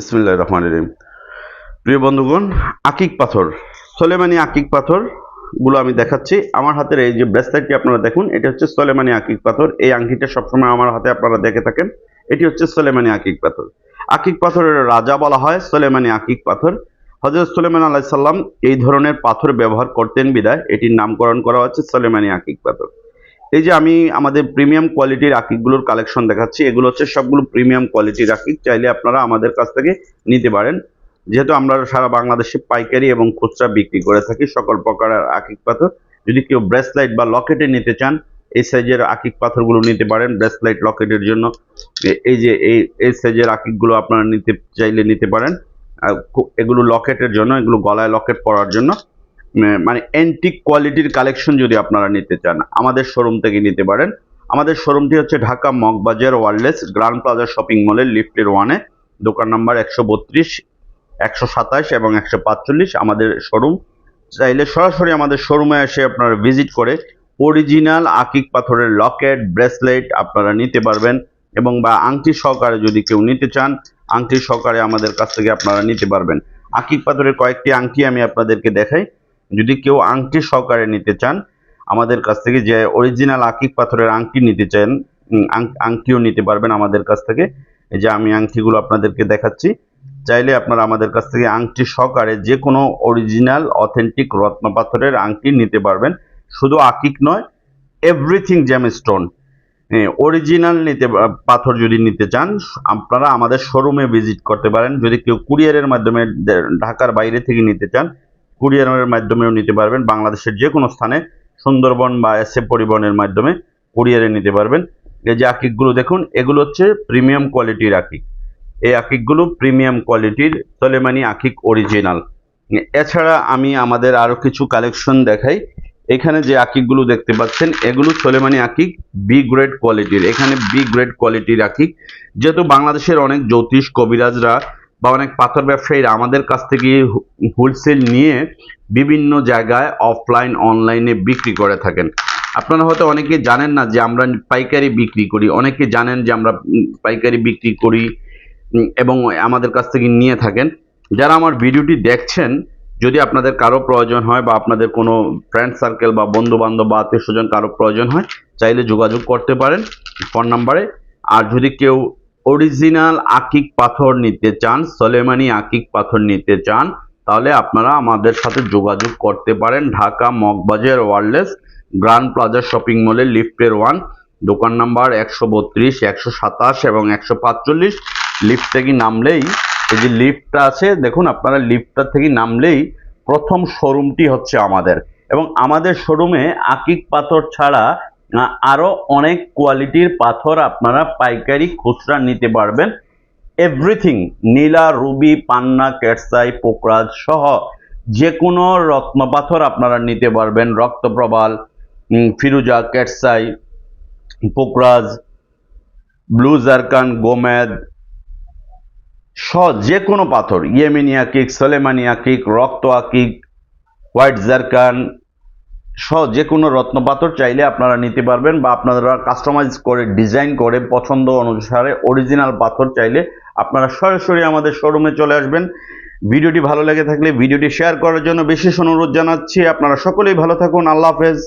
বিসমুল্লাহ রহমান রহিম। প্রিয় বন্ধুগণ, আকিক পাথর। সোলেমানি আকিক পাথরগুলো আমি দেখাচ্ছি। আমার হাতের এই যে ব্রেসলেটটি আপনারা দেখুন, এটা হচ্ছে সোলেমানি আকিক পাথর। এই আংটিটা সবসময় আমার হাতে আপনারা দেখে থাকেন। এটি হচ্ছে সোলেমানি আকিক পাথর। আকিক পাথরের রাজা বলা হয় সোলেমানি আকিক পাথর। হজরত সুলেমান আলাহ সাল্লাম এই ধরনের পাথর ব্যবহার করতেন বিদায়। এটির নামকরণ করা হচ্ছে সোলেমানি আকিক পাথর। এই যে আমি আমাদের প্রিমিয়াম কোয়ালিটির আকিকগুলোর কালেকশন দেখাচ্ছি, এগুলো হচ্ছে সবগুলো প্রিমিয়াম কোয়ালিটির আকিক চাইলে আপনারা আমাদের কাছ থেকে নিতে পারেন। যেহেতু আমরা সারা বাংলাদেশে পাইকারি এবং খুচরা বিক্রি করে থাকি, সকল প্রকারের আকিক পাথর। যদি কেউ ব্রেসলাইট বা লকেটে নিতে চান, এই সাইজের আকিক পাথরগুলো নিতে পারেন, ব্রেসলাইট লকেটের জন্য। এই যে এই এই সাইজের আকিকগুলো আপনারা নিতে, চাইলে নিতে পারেন। এগুলো লকেটের জন্য, এগুলো গলায় লকেট পরার জন্য। মানে অ্যান্টিক কোয়ালিটির কালেকশন যদি আপনারা নিতে চান, আমাদের শোরুম থেকে নিতে পারেন। আমাদের শোরুমটি হচ্ছে Dhaka Moghbazar wireless grand plaza shopping মলের লিফটের ওয়ানে দোকান নাম্বার একশো বত্রিশ, একশো সাতাশ এবং একশো পাঁচচল্লিশ আমাদের শোরুম চাইলে সরাসরি আমাদের শোরুমে এসে আপনারা ভিজিট করে অরিজিনাল আকিক পাথরের লকেট ব্রেসলেট আপনারা নিতে পারবেন এবং বা আংটি সহকারে যদি কেউ নিতে চান, আংটি সহকারে আমাদের কাছ থেকে আপনারা নিতে পারবেন। আকিক পাথরের কয়েকটি আংটি আমি আপনাদেরকে দেখাই। যদি কেউ আংটি সহকারে নিতে চান, আমাদের কাছ থেকে যে অরিজিনাল আকিক পাথরের আংটি নিতে চান আংটিও নিতে পারবেন আমাদের কাছ থেকে। যে আমি আংটিগুলো আপনাদেরকে দেখাচ্ছি, চাইলে আপনারা আমাদের কাছ থেকে আংটি সহকারে যে কোনো অরিজিনাল অথেন্টিক রত্ন পাথরের আংটি নিতে পারবেন। শুধু আকিক নয় এভরিথিং জ্যাম স্টোন অরিজিনাল নিতে পাথর যদি নিতে চান, আপনারা আমাদের শোরুমে ভিজিট করতে পারেন। যদি কেউ কুরিয়ারের মাধ্যমে ঢাকার বাইরে থেকে নিতে চান কুরিয়ারের মাধ্যমেও নিতে পারবেন। বাংলাদেশের যে কোনো স্থানে সুন্দরবন বা এসএ পরিবহনের মাধ্যমে কুরিয়ারে নিতে পারবেন। এই যে আকিকগুলো দেখুন, এগুলো হচ্ছে প্রিমিয়াম কোয়ালিটির আকিক। এই আকিকগুলো প্রিমিয়াম কোয়ালিটির সোলেমানি আকিক অরিজিনাল। এছাড়া আমি আমাদের আরও কিছু কালেকশন দেখাই। এখানে যে আকিকগুলো দেখতে পাচ্ছেন, এগুলো সোলেমানি আকিক বি গ্রেড কোয়ালিটির। এখানে বি গ্রেড কোয়ালিটির আকিক। যেহেতু বাংলাদেশের অনেক জ্যোতিষ কবিরাজরা বা অনেক পাথর ব্যবসায়ীরা আমাদের কাছ থেকে হোলসেল নিয়ে বিভিন্ন জায়গায় অফলাইন, অনলাইনে বিক্রি করে থাকেন। আপনারা হয়তো অনেকে জানেন না যে আমরা পাইকারি বিক্রি করি। অনেকে জানেন যে আমরা পাইকারি বিক্রি করি এবং আমাদের কাছ থেকে নিয়ে থাকেন। যারা আমার ভিডিওটি দেখছেন, যদি আপনাদের কারও প্রয়োজন হয় বা আপনাদের কোনো ফ্রেন্ড সার্কেল বা বন্ধু বান্ধব বা আত্মীয় স্বজন কারও প্রয়োজন হয়, চাইলে যোগাযোগ করতে পারেন ফোন নাম্বারে। আর যদি কেউ অরিজিনাল আকিক পাথর নিতে চান, সলেমানি আকিক পাথর নিতে চান, তাহলে আপনারা আমাদের সাথে যোগাযোগ করতে পারেন Dhaka Moghbazar wireless grand plaza shopping মলের লিফটের ওয়ান, দোকান নাম্বার একশো বত্রিশ, একশো সাতাশ এবং একশো পাঁচচল্লিশ। লিফট থেকে নামলেই, এই যে লিফটটা আছে, দেখুন আপনারা লিফটটা থেকে নামলেই প্রথম শোরুমটি হচ্ছে আমাদের। এবং আমাদের শোরুমে আকিক পাথর ছাড়া আহ, আরও অনেক কোয়ালিটির পাথর আপনারা পাইকারি খুচরা নিতে পারবেন। এভরিথিং নীলা রুবি পান্না কেটসাই পোকরাজ সহ যে কোনো রত্ন পাথর আপনারা নিতে পারবেন। রক্তপ্রবাল ফিরুজা কেটসাই পোকরাজ ব্লু জারকান গোমেদ সহ যে কোনো পাথর। ইয়েমেনি আকিক সোলেমানি আকিক রক্ত আকিক হোয়াইট জারকান সহ যে কোনো রত্ন পাথর চাইলে আপনারা নিতে পারবেন বা আপনারা কাস্টমাইজ করে ডিজাইন করে পছন্দ অনুসারে অরিজিনাল পাথর চাইলে আপনারা সরাসরি আমাদের শোরুমে চলে আসবেন। ভিডিওটি ভালো লেগে থাকলে ভিডিওটি শেয়ার করার জন্য বিশেষ অনুরোধ জানাচ্ছি। আপনারা সকলেই ভালো থাকুন। আল্লাহ হাফেজ।